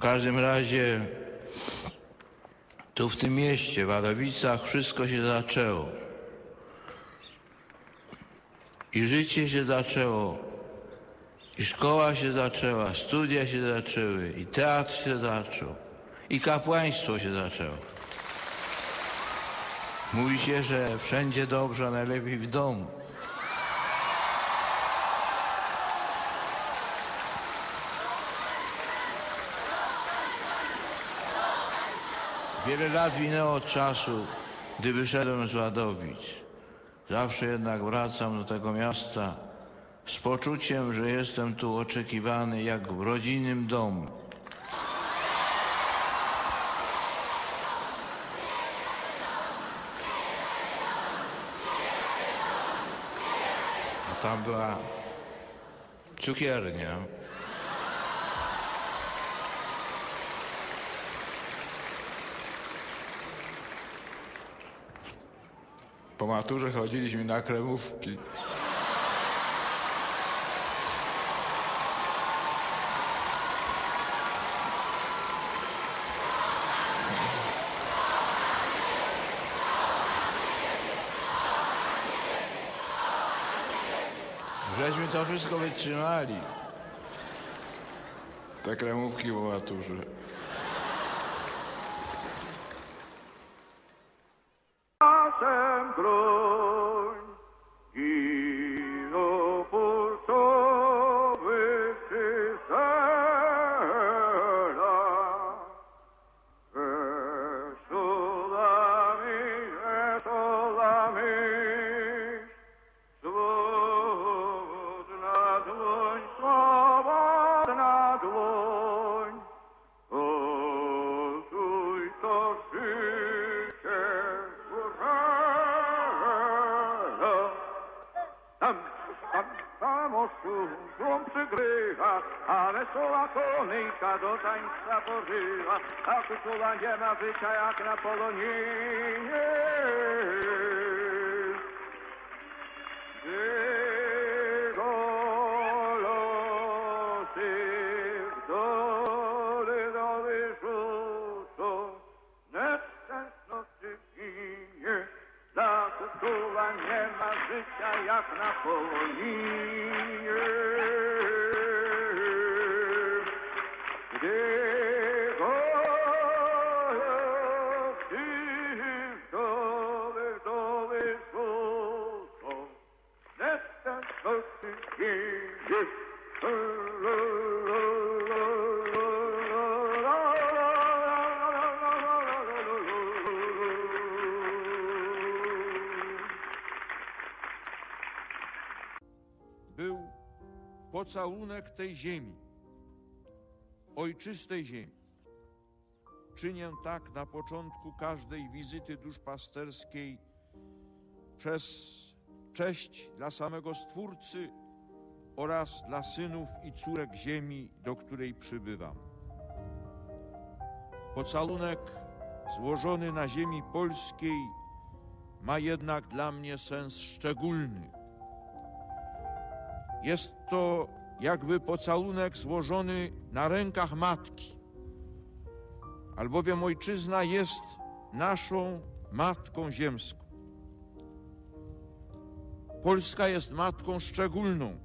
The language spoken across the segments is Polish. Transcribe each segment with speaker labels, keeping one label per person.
Speaker 1: W każdym razie tu w tym mieście, w Wadowicach, wszystko się zaczęło. I życie się zaczęło, i szkoła się zaczęła, studia się zaczęły, i teatr się zaczął, i kapłaństwo się zaczęło. Mówi się, że wszędzie dobrze, najlepiej w domu. Wiele lat minęło od czasu, gdy wyszedłem z Wadowic. Zawsze jednak wracam do tego miasta z poczuciem, że jestem tu oczekiwany jak w rodzinnym domu. A tam była cukiernia. Po maturze chodziliśmy na kremówki. Żeśmy to wszystko wytrzymali. Te kremówki po maturze.
Speaker 2: Lord. Kolejka do tańca porywa, a kusula nie ma życia jak na Poloninie. Kusula nie ma życia jak na Polonie.
Speaker 3: Był pocałunek tej ziemi, ojczystej ziemi. Czynię tak na początku każdej wizyty duszpasterskiej przez cześć dla samego Stwórcy oraz dla synów i córek ziemi, do której przybywam. Pocałunek złożony na ziemi polskiej ma jednak dla mnie sens szczególny. Jest to jakby pocałunek złożony na rękach matki, albowiem ojczyzna jest naszą matką ziemską. Polska jest matką szczególną.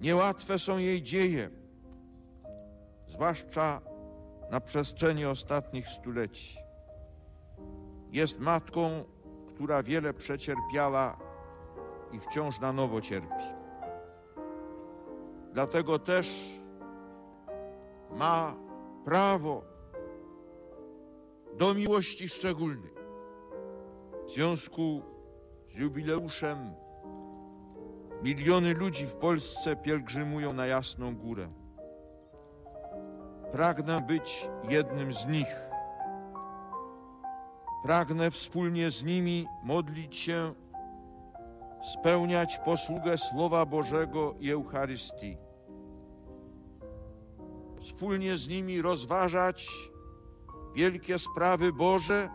Speaker 3: Niełatwe są jej dzieje, zwłaszcza na przestrzeni ostatnich stuleci. Jest matką, która wiele przecierpiała i wciąż na nowo cierpi. Dlatego też ma prawo do miłości szczególnej. W związku z jubileuszem miliony ludzi w Polsce pielgrzymują na Jasną Górę. Pragnę być jednym z nich. Pragnę wspólnie z nimi modlić się spełniać posługę Słowa Bożego i Eucharystii. Wspólnie z nimi rozważać wielkie sprawy Boże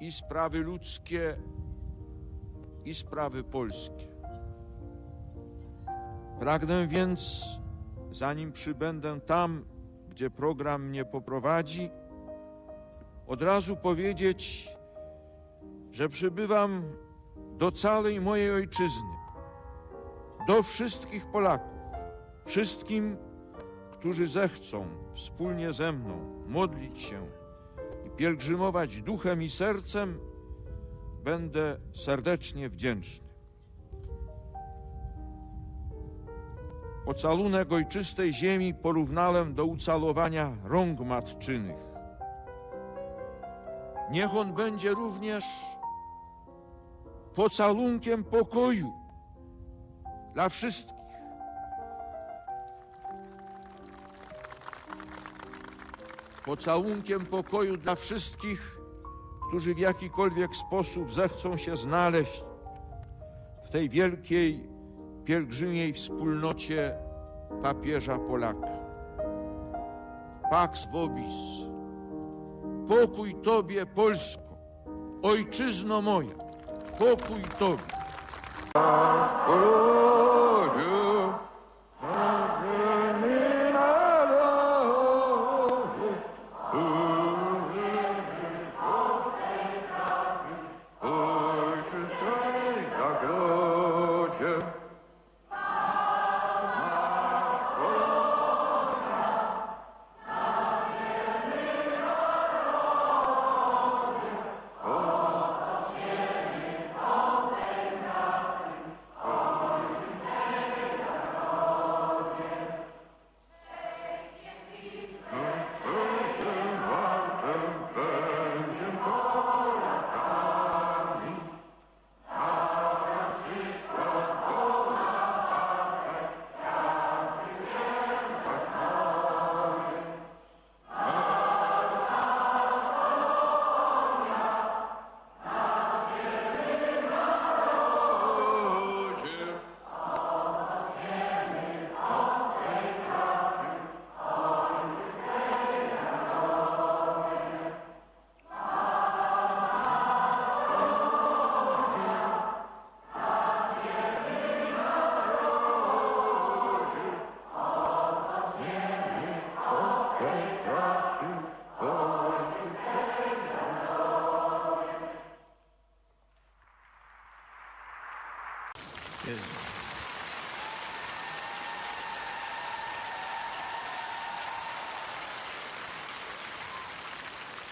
Speaker 3: i sprawy ludzkie i sprawy polskie. Pragnę więc zanim przybędę tam, gdzie program mnie poprowadzi, od razu powiedzieć, że przybywam do całej mojej ojczyzny, do wszystkich Polaków, wszystkim, którzy zechcą wspólnie ze mną modlić się i pielgrzymować duchem i sercem, będę serdecznie wdzięczny. Pocalunek ojczystej ziemi porównałem do ucalowania rąk matczynych. Niech on będzie również pocalunkiem pokoju dla wszystkich. Pocałunkiem pokoju dla wszystkich, którzy w jakikolwiek sposób zechcą się znaleźć w tej wielkiej pielgrzymiej wspólnocie papieża Polaka. Pax vobis. Pokój Tobie, Polsko, ojczyzno moja, pokój Tobie.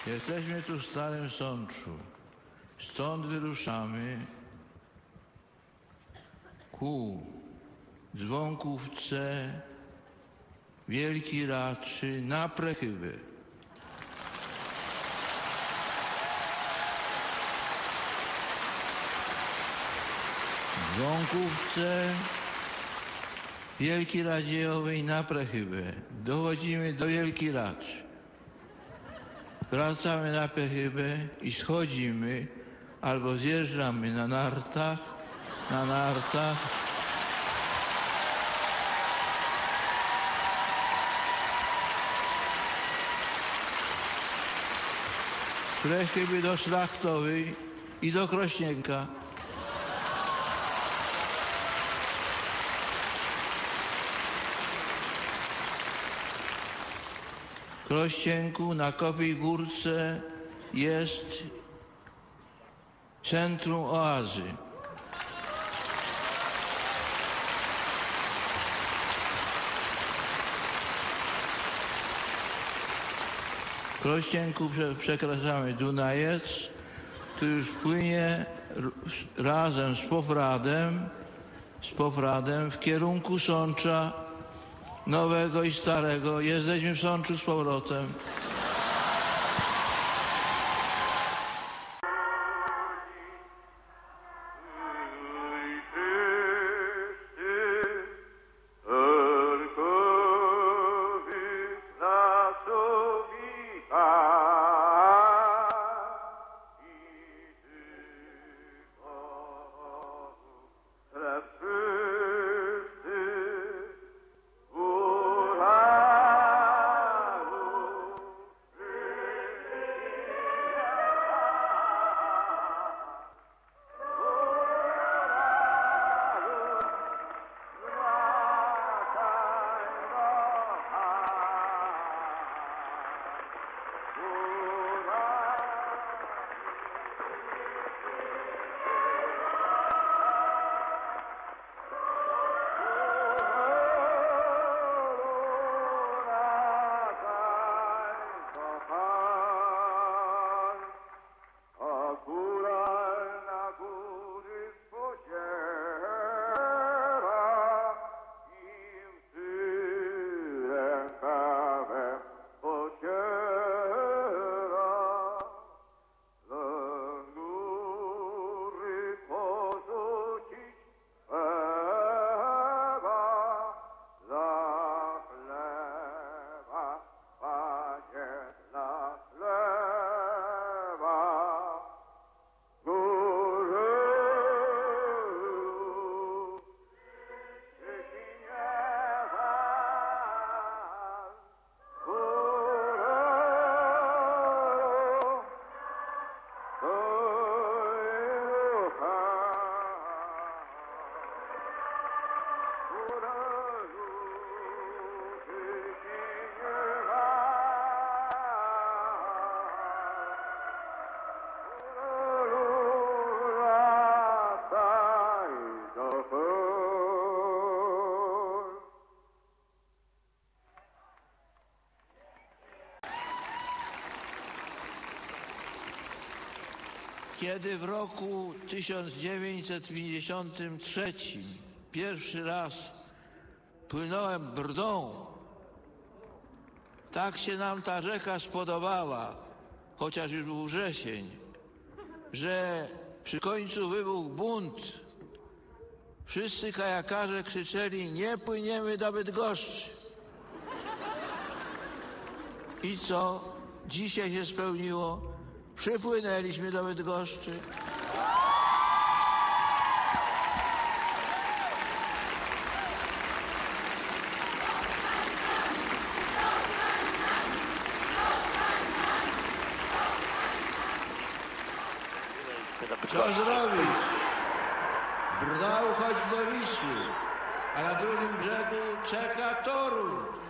Speaker 1: Jesteśmy tu w Starym Sączu. Stąd wyruszamy ku dzwonkówce Wielki Raczy na Prechybę. Dzwonkówce Wielki Radziejowej na Prechybę. Dochodzimy do Wielki Racz. Wracamy na Prechybę i schodzimy albo zjeżdżamy na nartach, na nartach. Prechyby do Szlachtowej i do Krośnienka. Krościenku na Kopiej Górce jest centrum oazy. Krościenku prze, przekraczamy Dunajec, tu już płynie razem z Pofradem, z Pofradem w kierunku Sącza nowego i starego. Jesteśmy w Sączu z powrotem. Kiedy w roku 1953 pierwszy raz płynąłem brdą, tak się nam ta rzeka spodobała, chociaż już był wrzesień, że przy końcu wybuchł bunt. Wszyscy kajakarze krzyczeli, nie płyniemy do Bydgoszczy. I co dzisiaj się spełniło? Przypłynęliśmy do Bydgoszczy. Co zrobić? Brda uchodzi do Wisły, a na drugim brzegu czeka Toruń.